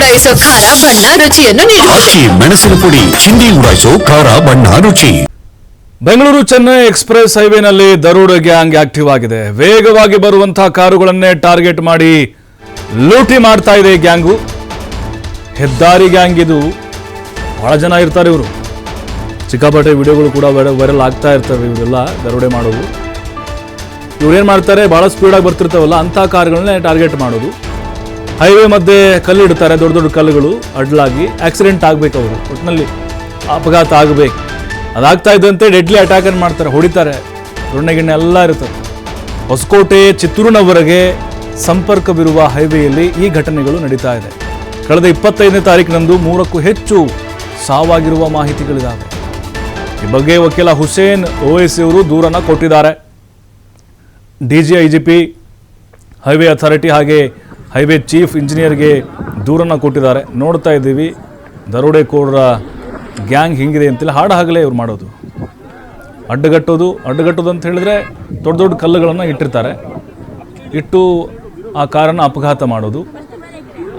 ಉಡಾಯಿಸೋ ಖಾರ ಬಣ್ಣ ರುಚಿಯನ್ನು ನೀಡುತ್ತದೆ ಮೆಣಸಿನ ಪುಡಿ ಚಿಂದಿ ಉಡಾಯಿಸೋ ಖಾರ ಬಣ್ಣ ರುಚಿ. ಬೆಂಗಳೂರು ಚೆನ್ನೈ ಎಕ್ಸ್ಪ್ರೆಸ್ ಹೈವೇನಲ್ಲಿ ದರೋಡೆ ಗ್ಯಾಂಗ್ ಆಕ್ಟಿವ್ ಆಗಿದೆ. ವೇಗವಾಗಿ ಬರುವಂತಹ ಕಾರುಗಳನ್ನೇ ಟಾರ್ಗೆಟ್ ಮಾಡಿ ಲೂಟಿ ಮಾಡ್ತಾ ಇದೆ ಈ ಗ್ಯಾಂಗು. ಹೆದ್ದಾರಿ ಗ್ಯಾಂಗ್ ಇದು. ಬಹಳ ಜನ ಇರ್ತಾರೆ ಇವರು. ಸಿಕ್ಕಾಪಟ್ಟೆ ವಿಡಿಯೋಗಳು ಕೂಡ ವೈರಲ್ ಆಗ್ತಾ ಇರ್ತವೆ ಇವರೆಲ್ಲ ದರೋಡೆ ಮಾಡೋದು. ಇವ್ರೇನು ಮಾಡ್ತಾರೆ? ಭಾಳ ಸ್ಪೀಡಾಗಿ ಬರ್ತಿರ್ತಾವಲ್ಲ ಅಂಥ ಕಾರ್ಗಳನ್ನೇ ಟಾರ್ಗೆಟ್ ಮಾಡೋದು. ಹೈವೇ ಮಧ್ಯೆ ಕಲ್ಲು ಇಡ್ತಾರೆ ದೊಡ್ಡ ದೊಡ್ಡ ಕಲ್ಲುಗಳು ಅಡ್ಲಾಗಿ ಆಕ್ಸಿಡೆಂಟ್ ಆಗಬೇಕು ಅವರು ಒಟ್ಟಿನಲ್ಲಿ ಅಪಘಾತ ಆಗಬೇಕು. ಅದಾಗ್ತಾ ಇದ್ದಂತೆ ಡೆಡ್ಲಿ ಅಟ್ಯಾಕ್ ಅನ್ನು ಮಾಡ್ತಾರೆ, ಹೊಡಿತಾರೆ. ದೊಣ್ಣೆ ಗಿಣ್ಣೆ ಎಲ್ಲ ಇರ್ತದೆ ಹೊಸಕೋಟೆ, ಚಿತ್ತೂರಿನವರೆಗೆ ಸಂಪರ್ಕವಿರುವ ಹೈವೇಯಲ್ಲಿ ಈ ಘಟನೆಗಳು ನಡೀತಾ ಇದೆ. ಕಳೆದ ಇಪ್ಪತ್ತೈದನೇ ತಾರೀಕಿನಂದು ಮೂರಕ್ಕೂ ಹೆಚ್ಚು ಸಾವಾಗಿರುವ ಮಾಹಿತಿಗಳಿದ್ದಾವೆ ಈ ಬಗ್ಗೆ ವಕೀಲ ಹುಸೇನ್ ಓವೈಸಿ ಅವರು ದೂರನ್ನು ಕೊಟ್ಟಿದ್ದಾರೆ. ಜಿ ಪಿ, ಹೈವೇ ಅಥಾರಿಟಿ ಹಾಗೆ ಹೈವೇ ಚೀಫ್ ಇಂಜಿನಿಯರ್ಗೆ ದೂರನ್ನು ಕೊಟ್ಟಿದ್ದಾರೆ. ನೋಡ್ತಾ ಇದ್ದೀವಿ, ದರೋಡೆಕೋರರ ಗ್ಯಾಂಗ್ ಹಿಂಗಿದೆ ಅಂತೇಳಿ ಹಾಡು ಹಾಗಲೇ ಇವ್ರು ಮಾಡೋದು. ಅಡ್ಡಗಟ್ಟೋದು ಅಡ್ಡಗಟ್ಟೋದು ಅಂತ ಹೇಳಿದ್ರೆ ದೊಡ್ಡ ದೊಡ್ಡ ಕಲ್ಲುಗಳನ್ನು ಇಟ್ಟಿರ್ತಾರೆ. ಇಟ್ಟು ಆ ಕಾರನ್ನು ಅಪಘಾತ ಮಾಡೋದು.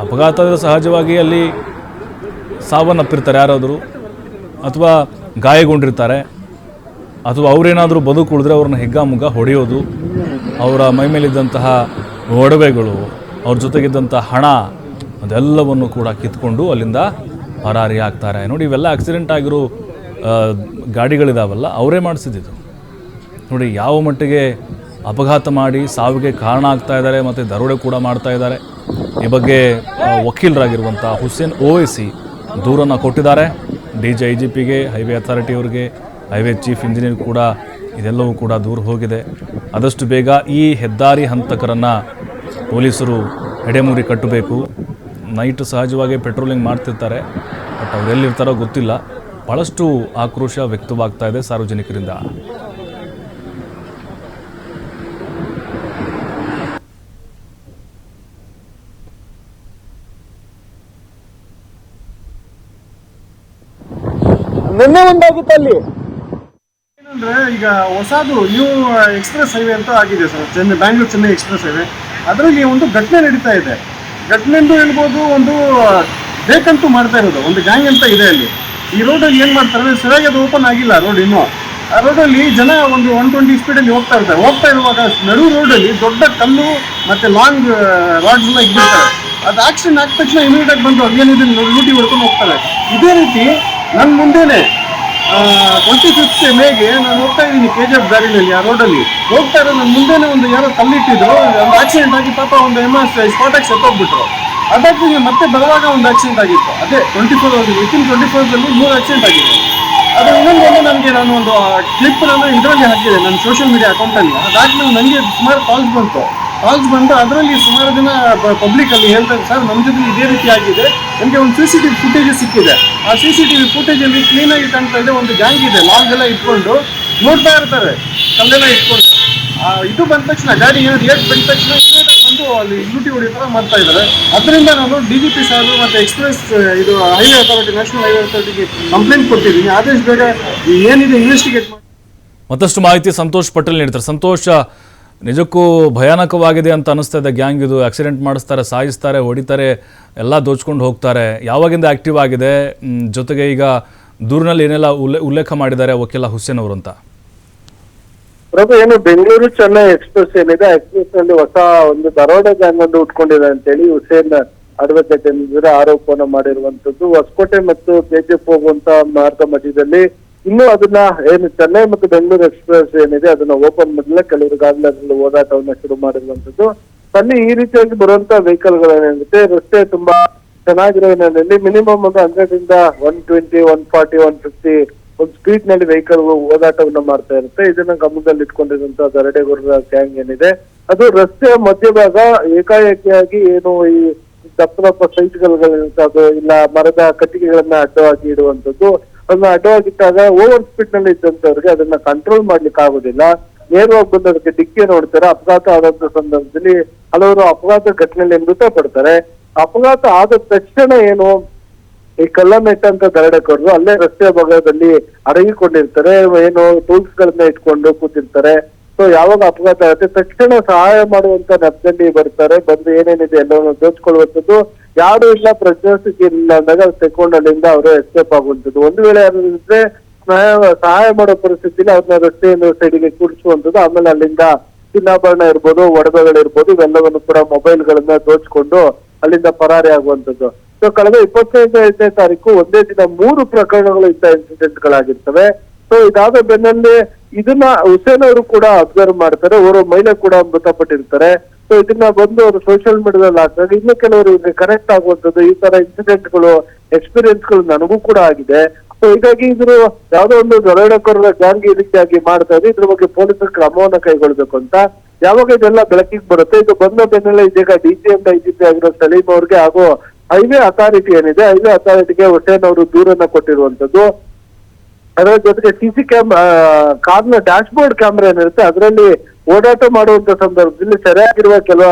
ಅಪಘಾತದ ಸಹಜವಾಗಿ ಅಲ್ಲಿ ಸಾವನ್ನಪ್ಪಿರ್ತಾರೆ ಯಾರಾದರೂ, ಅಥವಾ ಗಾಯಗೊಂಡಿರ್ತಾರೆ, ಅಥವಾ ಅವರೇನಾದರೂ ಬದುಕುಳಿದ್ರೆ ಅವ್ರನ್ನ ಹಿಗ್ಗಾಮುಗ್ಗ ಹೊಡೆಯೋದು, ಅವರ ಮೈಮೇಲಿದ್ದಂತಹ ಒಡವೆಗಳು ಅವ್ರ ಜೊತೆಗಿದ್ದಂಥ ಹಣ ಅದೆಲ್ಲವನ್ನು ಕೂಡ ಕಿತ್ಕೊಂಡು ಅಲ್ಲಿಂದ ಪರಾರಿ ಆಗ್ತಾರೆ. ನೋಡಿ, ಇವೆಲ್ಲ ಆಕ್ಸಿಡೆಂಟ್ ಆಗಿರೋ ಗಾಡಿಗಳಿದಾವಲ್ಲ, ಅವರೇ ಮಾಡಿಸಿದ್ದು. ನೋಡಿ, ಯಾವ ಮಟ್ಟಿಗೆ ಅಪಘಾತ ಮಾಡಿ ಸಾವಿಗೆ ಕಾರಣ ಆಗ್ತಾ ಇದ್ದಾರೆ ಮತ್ತು ದರೋಡೆ ಕೂಡ ಮಾಡ್ತಾ ಇದ್ದಾರೆ. ಈ ಬಗ್ಗೆ ವಕೀಲರಾಗಿರುವಂಥ ಹುಸೇನ್ ಓವೈಸಿ ದೂರನ್ನು ಕೊಟ್ಟಿದ್ದಾರೆ. ಡಿ ಜಿ, ಐ ಜಿ ಪಿಗೆ, ಹೈವೇ ಅಥಾರಿಟಿಯವ್ರಿಗೆ ಹೈವೇ ಚೀಫ್ ಇಂಜಿನಿಯರ್ ಕೂಡ ಇದೆಲ್ಲವೂ ಕೂಡ ದೂರ ಹೋಗಿದೆ. ಆದಷ್ಟು ಬೇಗ ಈ ಹೆದ್ದಾರಿ ಹಂತಕರನ್ನು ಪೊಲೀಸರು ಹೆಡೆಮೂರಿ ಕಟ್ಟಬೇಕು. ನೈಟ್ ಸಹಜವಾಗಿ ಪೆಟ್ರೋಲಿಂಗ್ ಮಾಡ್ತಿರ್ತಾರೆ ಬಟ್ ಅವ್ರು ಎಲ್ಲಿರ್ತಾರೋ ಗೊತ್ತಿಲ್ಲ. ಭಾಳಷ್ಟು ಆಕ್ರೋಶ ವ್ಯಕ್ತವಾಗ್ತಾ ಇದೆ ಸಾರ್ವಜನಿಕರಿಂದ. ನಿನ್ನೆ ಒಂದಾಗಿತ್ತು ಅಲ್ಲಿ. ಏನಂದ್ರೆ ಈಗ ಹೊಸದು ನ್ಯೂ ಎಕ್ಸ್ಪ್ರೆಸ್ ಹೈವೇ ಅಂತ ಆಗಿದೆ sir. Chennai Bangalore Chennai express highway ಅದರಲ್ಲಿ ಒಂದು ಘಟನೆ ನಡೀತಾ ಇದೆ. ಘಟನೆ ಎಂದು ಹೇಳ್ಬೋದು ಒಂದು ಬೇಕಂತೂ ಮಾಡ್ತಾ ಇರೋದು, ಒಂದು ಗ್ಯಾಂಗ್ ಅಂತ ಇದೆ ಅಲ್ಲಿ. ಈ ರೋಡಲ್ಲಿ ಏನು ಮಾಡ್ತಾರೆ ಸರಿಯಾಗಿ ಅದು ಓಪನ್ ಆಗಿಲ್ಲ ರೋಡ್ ಇನ್ನೂ. ಆ ರೋಡಲ್ಲಿ ಜನ ಒಂದು ಒನ್ ಟ್ವೆಂಟಿ ಸ್ಪೀಡಲ್ಲಿ ಹೋಗ್ತಾ ಇರ್ತಾರೆ. ಹೋಗ್ತಾ ಇರುವಾಗ ನಡು ರೋಡಲ್ಲಿ ದೊಡ್ಡ ಕಲ್ಲು ಮತ್ತೆ ಲಾಂಗ್ ರಾಡ್ಸ್ ಎಲ್ಲ ಇದ್ದಿರ್ತಾರೆ ಅದು ಆಕ್ಸಿಡೆಂಟ್ ಆದ ತಕ್ಷಣ ಇಮಿಡಿಯೇಟ್ ಆಗಿ ಬಂದು ಅದೇನಿದೆ ಲೂಟಿ ಹೊಡ್ಕೊಂಡು ಹೋಗ್ತಾರೆ. ಇದೇ ರೀತಿ ನನ್ನ ಮುಂದೆನೆ ಟ್ವೆಂಟಿ ಫಿಫ್ತ್ ಮೇಗೆ ನಾನು ಹೋಗ್ತಾ ಇದ್ದೀನಿ ಕೆ ಜಿ ಎಫ್ ದಾರಿನಲ್ಲಿ ಆ ರೋಡಲ್ಲಿ ಹೋಗ್ತಾ ಇರೋ ನನ್ನ ಮುಂದೆನೆ ಒಂದು ಯಾರೋ ಕಲ್ಲಿಟ್ಟಿದ್ರು ಒಂದು ಆಕ್ಸಿಡೆಂಟ್ ಆಗಿ ಪಾಪ ಒಂದು ಎಂ ಎಸ್ ಸ್ಪಾಟಾಗಿ ಸತ್ತೋಗ್ಬಿಟ್ರು ಅದಾದ್ಮೇಲೆ ಮತ್ತೆ ಬರುವಾಗ ಒಂದು ಆಕ್ಸಿಡೆಂಟ್ ಆಗಿತ್ತು. ಅದೇ ಟ್ವೆಂಟಿ ಫೋರ್ ವಿತಿನ್ ಟ್ವೆಂಟಿ ಫೋರ್ದಲ್ಲಿ ಮೂರು ಆಕ್ಸಿಡೆಂಟ್ ಆಗಿತ್ತು ಅದು ಇನ್ನೊಂದು ನನಗೆ ನಾನು ಒಂದು ಕ್ಲಿಪ್ ನಾನು ಇದರಲ್ಲಿ ಹಾಕಿದೆ, ನನ್ನ ಸೋಷಿಯಲ್ ಮೀಡಿಯಾ ಅಕೌಂಟಲ್ಲಿ ಅದಾದ್ಮೇಲೆ ನನಗೆ ಸುಮಾರು ಕಾಲ್ಸ್ ಬಂತು. ಕಾಲ್ಸ್ ಬಂದು ಅದರಲ್ಲಿ ಸುಮಾರು ಜನ ಪಬ್ಲಿಕ್ ಅಲ್ಲಿ ಹೇಳ್ತಾರೆ, ಸರ್ ನಮ್ಮ ಜೊತೆ ಇದೇ ರೀತಿ ಆಗಿದೆ. ನಮಗೆ ಒಂದು C C T V footage ಸಿಕ್ಕಿದೆ. ಆ ಸಿ ಸಿ ಟಿ ವಿ ಫುಟೇಜಲ್ಲಿ ಕ್ಲೀನಾಗಿ ಕಾಣ್ತಾ ಇದೆ, ಒಂದು ಗ್ಯಾಂಗ್ ಇದೆ ಲಾಂಗ್ ಎಲ್ಲ ಇಟ್ಕೊಂಡು ನೋಡ್ತಾ ಇರ್ತಾರೆ. ಕಲ್ಲೆಲ್ಲ ಇಟ್ಕೊಂಡು. ಇದು ಬಂದ ತಕ್ಷಣ, ಗಾಡಿ ಏನು ಏಟ್ ಬಂದ ತಕ್ಷಣ ಆಗಿ ಬಂದು ಅಲ್ಲಿ ಲೂಟಿ ಹೊಡಿ ಥರ ಮಾಡ್ತಾ ಇದ್ದಾರೆ. ಅದರಿಂದ ನಾನು ಡಿ ಜಿ ಪಿ ಸಾರು ಮತ್ತು ಎಕ್ಸ್ಪ್ರೆಸ್ ಇದು ಹೈವೇ ಅಥಾರಿಟಿ ನ್ಯಾಷನಲ್ ಹೈವೇ ಅಥಾರಿಟಿಗೆ ಕಂಪ್ಲೇಂಟ್ ಕೊಟ್ಟಿದ್ದೀನಿ. ಆದಷ್ಟು ಬೇಗ ಏನಿದೆ ಇನ್ವೆಸ್ಟಿಗೇಟ್ ಮಾಡಿ. ಮತ್ತಷ್ಟು ಮಾಹಿತಿ ಸಂತೋಷ್ ಪಟೇಲ್ ನೀಡ್ತಾರೆ. ಸಂತೋಷ ನಿಜಕ್ಕೂ ಭಯಾನಕವಾಗಿದೆ ಅಂತ ಅನಿಸ್ತಾ ಇದೆ ಗ್ಯಾಂಗ್. ಇದು ಆಕ್ಸಿಡೆಂಟ್ ಮಾಡಿಸ್ತಾರೆ, ಸಾಯಿಸ್ತಾರೆ, ಹೊಡಿತಾರೆ, ಎಲ್ಲ ದೋಚ್ಕೊಂಡು ಹೋಗ್ತಾರೆ. ಯಾವಾಗಿಂದ ಆಕ್ಟಿವ್ ಆಗಿದೆ? ಜೊತೆಗೆ ಈಗ ದೂರಿನಲ್ಲಿ ಏನೆಲ್ಲ ಉಲ್ಲೆ, ಉಲ್ಲೇಖ ಮಾಡಿದ್ದಾರೆ ವಕೀಲ ಹುಸೇನ್ ಅವರು ಅಂತ? ಪ್ರಭು, ಏನು ಬೆಂಗಳೂರು ಚೆನ್ನೈ ಎಕ್ಸ್ಪ್ರೆಸ್ ಏನಿದೆ ಎಕ್ಸ್ಪ್ರೆಸ್ನಲ್ಲಿ ಹೊಸ ಒಂದು ದರೋಡೆ ಗ್ಯಾಂಗ್ ಒಂದು ಉಟ್ಕೊಂಡಿದೆ ಅಂತೇಳಿ ಹುಸೇನ್ ಅಡ್ವೊಕೇಟ್ ಆರೋಪವನ್ನು ಮಾಡಿರುವಂತದ್ದು ಹೊಸಕೋಟೆ ಮತ್ತು ಕೆಜಿಎಫ್ ಹೋಗುವಂತ ಮಾರ್ಗ ಮಧ್ಯದಲ್ಲಿ ಇನ್ನು ಅದನ್ನ ಏನು ಚೆನ್ನೈ ಮತ್ತು ಬೆಂಗಳೂರು ಎಕ್ಸ್ಪ್ರೆಸ್ ಏನಿದೆ, ಅದನ್ನ ಓಪನ್ ಮಾಡಲೇ ಕೆಲವರಿಗಾಗಲೇ ಅದರಲ್ಲಿ ಓಡಾಟವನ್ನ ಶುರು ಮಾಡಿರುವಂತದ್ದು ಅಲ್ಲಿ ಈ ರೀತಿಯಾಗಿ ಬರುವಂತ ವೆಹಿಕಲ್ ಗಳೇನಿರುತ್ತೆ ರಸ್ತೆ ತುಂಬಾ ಚೆನ್ನಾಗಿರೋ ಹಿನ್ನೆಲೆಯಲ್ಲಿ ಮಿನಿಮಮ್ ಒಂದು ಹಂಡ್ರೆಡ್ ಇಂದ one twenty, one forty, one fifty ಒಂದು ಸ್ಪೀಡ್ನಲ್ಲಿ ವೆಹಿಕಲ್ ಓಡಾಟವನ್ನ ಮಾಡ್ತಾ ಇರುತ್ತೆ. ಇದನ್ನ ಗಮನದಲ್ಲಿ ಇಟ್ಕೊಂಡಿರುವಂತ ದರಡೆಗೋರರ ಗ್ಯಾಂಗ್ ಏನಿದೆ, ಅದು ರಸ್ತೆಯ ಮಧ್ಯಭಾಗ ಏಕಾಏಕಿಯಾಗಿ ಏನು ಈ ದಪ್ಪ ದಪ್ಪ ಸೈಟ್ಗಳು ಇಲ್ಲ ಮರದ ಕಟ್ಟಿಗೆಗಳನ್ನ ಅಡ್ಡವಾಗಿ ಇಡುವಂತದ್ದು ಅದನ್ನ ಅಡ್ಡವಾಗಿಟ್ಟಾಗ ಓವರ್ ಸ್ಪೀಡ್ನಲ್ಲಿ ಇದ್ದಂತವ್ರಿಗೆ ಅದನ್ನ ಕಂಟ್ರೋಲ್ ಮಾಡ್ಲಿಕ್ಕೆ ಆಗುದಿಲ್ಲ. ನೇರವಾಗಿ ಬಂದು ಅದಕ್ಕೆ ಡಿಕ್ಕಿ ನೋಡ್ತಾರೆ, ಅಪಘಾತ ಆದಂತ ಸಂದರ್ಭದಲ್ಲಿ ಹಲವರು ಅಪಘಾತ ಘಟನೆಯಲ್ಲಿ ಮೃತಪಡ್ತಾರೆ. ಅಪಘಾತ ಆದ ತಕ್ಷಣ ಏನು, ಈ ಕಲ್ಲಮೆಟ್ಟ ಅಂತ ದರಡಕರು ಅಲ್ಲೇ ರಸ್ತೆ ಭಾಗದಲ್ಲಿ ಅಡಗಿಕೊಂಡಿರ್ತಾರೆ, ಏನು ಟೂಲ್ಸ್ ಗಳನ್ನ ಇಟ್ಕೊಂಡು ಕೂತಿರ್ತಾರೆ. ಸೊ ಯಾವಾಗ ಅಪಘಾತ ಆಗುತ್ತೆ, ತಕ್ಷಣ ಸಹಾಯ ಮಾಡುವಂತ ನೆಪದಲ್ಲಿ ಬರ್ತಾರೆ, ಬಂದು ಏನೇನಿದೆ ಎಲ್ಲವನ್ನು ದೋಚ್ಕೊಳ್ಳುವಂಥದ್ದು ಯಾರು ಇಲ್ಲ ಪ್ರಜ್ಞಾಸ್ಥಿತಿ ಇಲ್ಲ ಅಂದಾಗ ಅವ್ರು ತೆಕ್ಕೊಂಡು ಅಲ್ಲಿಂದ ಅವರು ಎಸ್ಕೇಪ್ ಆಗುವಂಥದ್ದು. ಒಂದು ವೇಳೆ ಯಾರು ಇದ್ರೆ ಸಹಾಯ ಮಾಡೋ ಪರಿಸ್ಥಿತಿಲಿ ಅವ್ರನ್ನ ರಸ್ತೆಯನ್ನು ಸೈಡಿಗೆ ಕೂಡಿಸುವಂಥದ್ದು ಆಮೇಲೆ ಅಲ್ಲಿಂದ ಚಿನ್ನಾಭರಣ ಇರ್ಬೋದು, ಒಡವೆಗಳಿರ್ಬೋದು, ಇವೆಲ್ಲವನ್ನು ಕೂಡ ಮೊಬೈಲ್ಗಳನ್ನ ದೋಚ್ಕೊಂಡು ಅಲ್ಲಿಂದ ಪರಾರಿ ಆಗುವಂಥದ್ದು. ಸೊ ಕಳೆದ ಇಪ್ಪತ್ತೈದನೇ ತಾರೀಕು ಒಂದೇ ದಿನ ಮೂರು ಪ್ರಕರಣಗಳು ಇಂಥ ಇನ್ಸಿಡೆಂಟ್ ಗಳಾಗಿರ್ತವೆ ಸೊ ಇದಾದ ಬೆನ್ನಲ್ಲೇ ಇದನ್ನ ಹುಸೇನ್ ಅವರು ಕೂಡ ಅಬ್ಸರ್ವ್ ಮಾಡ್ತಾರೆ. ಅವರು ಮಹಿಳೆ ಕೂಡ ಮೃತಪಟ್ಟಿರ್ತಾರೆ. ಸೊ ಇದನ್ನ ಬಂದು ಅವರು ಸೋಷಿಯಲ್ ಮೀಡಿಯಾದಲ್ಲಿ ಹಾಕಿದಾಗ ಇನ್ನು ಕೆಲವರು ಕನೆಕ್ಟ್ ಆಗುವಂಥದ್ದು, ಈ ತರ ಇನ್ಸಿಡೆಂಟ್ಗಳು ಎಕ್ಸ್ಪೀರಿಯನ್ಸ್ಗಳು ನನಗೂ ಕೂಡ ಆಗಿದೆ. ಸೊ ಹೀಗಾಗಿ ಇದ್ರು ಯಾವ್ದೋ ಒಂದು ದರೋಡೆಕೋರರ ಗ್ಯಾಂಗ್ ಈ ರೀತಿಯಾಗಿ ಮಾಡ್ತಾ ಇದೆ ಇದ್ರ ಬಗ್ಗೆ ಪೊಲೀಸರು ಕ್ರಮವನ್ನ ಕೈಗೊಳ್ಬೇಕು ಅಂತ. ಯಾವಾಗ ಇದೆಲ್ಲ ಬೆಳಕಿಗೆ ಬರುತ್ತೆ, ಇದು ಬಂದ ಬೆನ್ನೆಲ್ಲ ಇದೀಗ D C M I G P ಆಗಿರೋ ಸಲೀಂ ಅವ್ರಿಗೆ ಹಾಗೂ ಹೈವೇ ಅಥಾರಿಟಿ ಏನಿದೆ ಹೈವೇ ಅಥಾರಿಟಿಗೆ ಹೊಟ್ಟೆನವರು ದೂರನ್ನ ಕೊಟ್ಟಿರುವಂತದ್ದು ಅದರ ಜೊತೆಗೆ ಸಿ ಸಿ ಕ್ಯಾಮ್ ಕಾರ್ನ ಡ್ಯಾಶ್ ಬೋರ್ಡ್ ಕ್ಯಾಮ್ರಾ ಏನಿರುತ್ತೆ, ಅದರಲ್ಲಿ ಓಡಾಟ ಮಾಡುವಂತ ಸಂದರ್ಭದಲ್ಲಿ ಸರಿಯಾಗಿರುವ ಕೆಲವ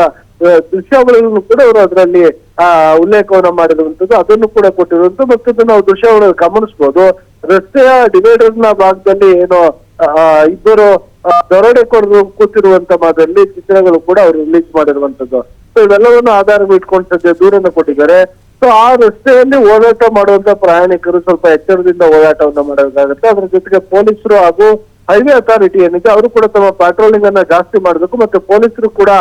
ದೃಶ್ಯಾವಳಿಗಳನ್ನು ಕೂಡ ಅವರು ಅದರಲ್ಲಿ, ಆ, ಉಲ್ಲೇಖವನ್ನು ಮಾಡಿರುವಂತದ್ದು ಅದನ್ನು ಕೂಡ ಕೊಟ್ಟಿರುವಂತ ಮತ್ತು ನಾವು ದೃಶ್ಯಾವಳಿ ಗಮನಿಸಬಹುದು ರಸ್ತೆಯ ಡಿವೈಡರ್ನ ಭಾಗದಲ್ಲಿ ಏನು ಇಬ್ಬರು ದರೋಡೆ ಕೊಡದು ಕೂತಿರುವಂತ ಮಾದರಿಯಲ್ಲಿ ಚಿತ್ರಗಳು ಕೂಡ ಅವರು ರಿಲೀಸ್ ಮಾಡಿರುವಂತದ್ದು ಸೊ ಇವೆಲ್ಲವನ್ನು ಆಧಾರ ಇಟ್ಕೊಂಡು ಸದ್ಯ ದೂರನ್ನ ಕೊಟ್ಟಿದ್ದಾರೆ. ಸೊ ಆ ರಸ್ತೆಯಲ್ಲಿ ಓಡಾಟ ಮಾಡುವಂತ ಪ್ರಯಾಣಿಕರು ಸ್ವಲ್ಪ ಎಚ್ಚರದಿಂದ ಓಡಾಟವನ್ನ ಮಾಡಬೇಕಾಗುತ್ತೆ ಅದ್ರ ಜೊತೆಗೆ ಪೊಲೀಸರು ಹಾಗೂ ಹೈವೇ ಅಥಾರಿಟಿ ಏನಿದೆ ಅವರು ಕೂಡ ತಮ್ಮ ಪ್ಯಾಟ್ರೋಲಿಂಗ್ ಅನ್ನ ಜಾಸ್ತಿ ಮಾಡಬೇಕು ಮತ್ತೆ ಪೊಲೀಸರು ಕೂಡ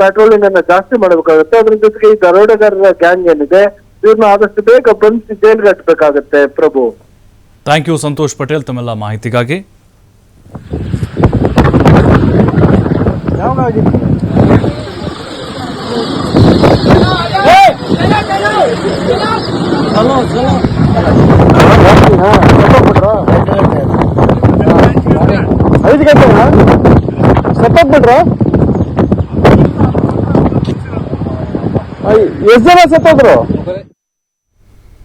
ಪ್ಯಾಟ್ರೋಲಿಂಗ್ ಅನ್ನ ಜಾಸ್ತಿ ಮಾಡಬೇಕಾಗುತ್ತೆ. ಅದ್ರ ಜೊತೆಗೆ ಈ ದರೋಡೆಗಾರರ ಗ್ಯಾಂಗ್ ಏನಿದೆ ಇವ್ರನ್ನ ಆದಷ್ಟು ಬೇಗ ಬಂಧಿಸಿ ಜೈಲ್ಗೆ ಕಟ್ಟಬೇಕಾಗುತ್ತೆ ಪ್ರಭು. ಥ್ಯಾಂಕ್ ಯು ಸಂತೋಷ್ ಪಟೇಲ್ ತಮ್ಮೆಲ್ಲ ಮಾಹಿತಿಗಾಗಿ. ಐದು ಗಂಟೆ ಸತ್ತೋಗ್ಬಿಟ್ರ ಎಷ್ಟು ಜನ ಸತ್ತೋದ್ರು